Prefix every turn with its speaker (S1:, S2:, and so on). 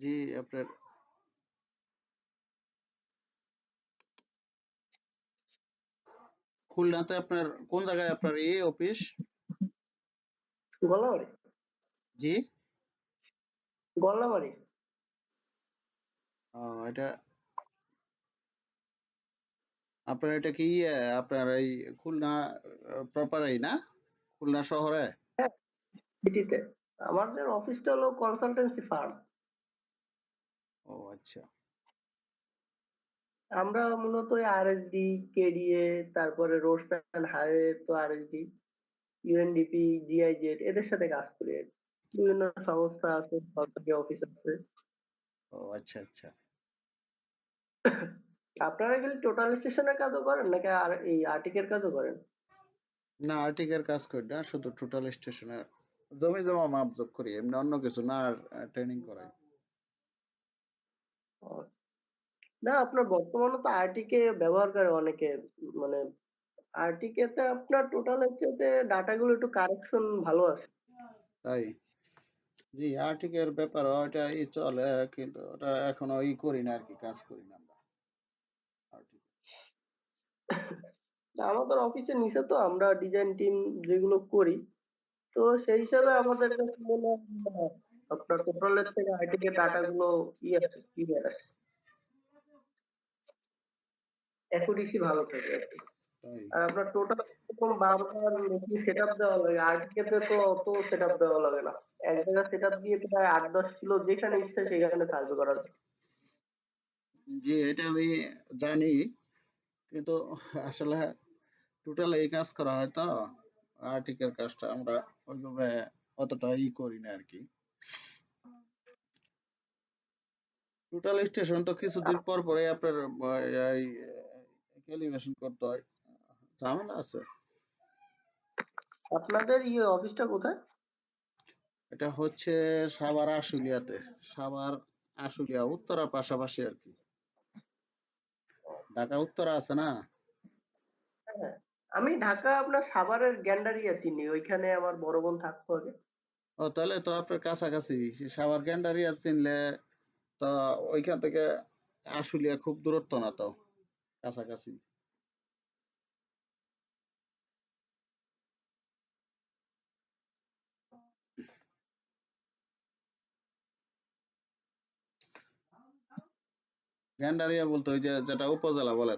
S1: জি, আপনার খুলনাতে আপনার কোন জায়গায় আপনার ইয়ে অফিস?
S2: গল্লামারি
S1: জি?
S2: গল্লামারি
S1: ও এটা আপনার এটা কি ইয়ে আপনার এই খুলনা প্রপারেই না? খুলনা শহরে?
S2: হ্যাঁ আমাদের অফিসটা হলো কনসালটেন্সি ফার্ম
S1: ও আচ্ছা।
S2: আমরা মূলত আরএসডি কেডিএ তারপরে রোডস্যান্ড হাইওয়ে তো আরএসডি ইউএনডিপি জিআইজেড এদের সাথে কাজ করি আর কি। বিভিন্ন সংস্থা আছে সরকারি অফিস আছে
S1: ও আচ্ছা আচ্ছা।
S2: আপনারা কি টোটাল স্টেশনের কাজও করেন নাকি আর এই আর্টিকের কাজও করেন
S1: না আর্টিকের কাজ করি না শুধু টোটাল স্টেশনে জমি জমা মাপজোক করি এমনি অন্য কিছু না আর ট্রেনিং করাই
S2: ও। না আপনার বর্তমানে তো আরটিকে ব্যবহার করে অনেকে মানে আরটিকে তে আপনার টোটাল হচ্ছে যে ডাটাগুলো একটু কারেকশন ভালো আছে।
S1: তাই? জি আর্টিকের ব্যাপার ওটা ই চলে কিন্তু ওটা এখনও ই করি না আর কি কাজ করি না আমরা আর্টিকে
S2: না, আমাদের অফিসের নিচে তো আমরা ডিজাইন টিম যেগুলো করি তো সেই হিসাবে আমাদের কাছে মনে হয় আপনার টোটালের থেকে আইটিকে ডাটাগুলো ই আছে? ক্লিয়ার আছে অ্যাকুরেসি ভালো থাকে আর কি। আপনার টোটাল এরকম বারবার মেশিন সেট আপ দেওয়া লাগে। আর্টিকেতে তো অত সেট আপ দেওয়া লাগে না। এক জায়গায় সেট আপ দিয়ে প্রায় আট দশ কিলো যেখানে ইচ্ছে সেখানে সার্ভে করা যায়।
S1: জি এটা আমি জানি। কিন্তু আসলে টোটাল এই কাজ করা হয় তো? আর্টিকের কাজটা আমরা ওইভাবে অতটা ই করি না আর কি। টোটাল স্টেশন তো কিছুদিন পর পরে আপনার ক্যালিব্রেশন করতে হয়। ঝামেলা আছে।
S2: আপনাদের ইয়ে অফিসটা কোথায়?
S1: এটা হচ্ছে সাভার আশুলিয়াতে। সাভার আশুলিয়া উত্তরার পাশাপাশি আর কি। ঢাকা উত্তরা আছে না?
S2: হ্যাঁ। আমি ঢাকা আপনার সাভারের গ্যান্ডারিয়া চিনি। ওইখানে আমার বড় বোন থাকতো আগে।
S1: ও, তাহলে তো আপনার কাছাকাছি। সাভার গ্যান্ডারিয়া চিনলে তো ওইখান থেকে আশুলিয়া খুব দূরত্ব না তো, কাছাকাছি। গ্যান্ডারিয়া বলতে ওই যে যেটা উপজেলা বলে।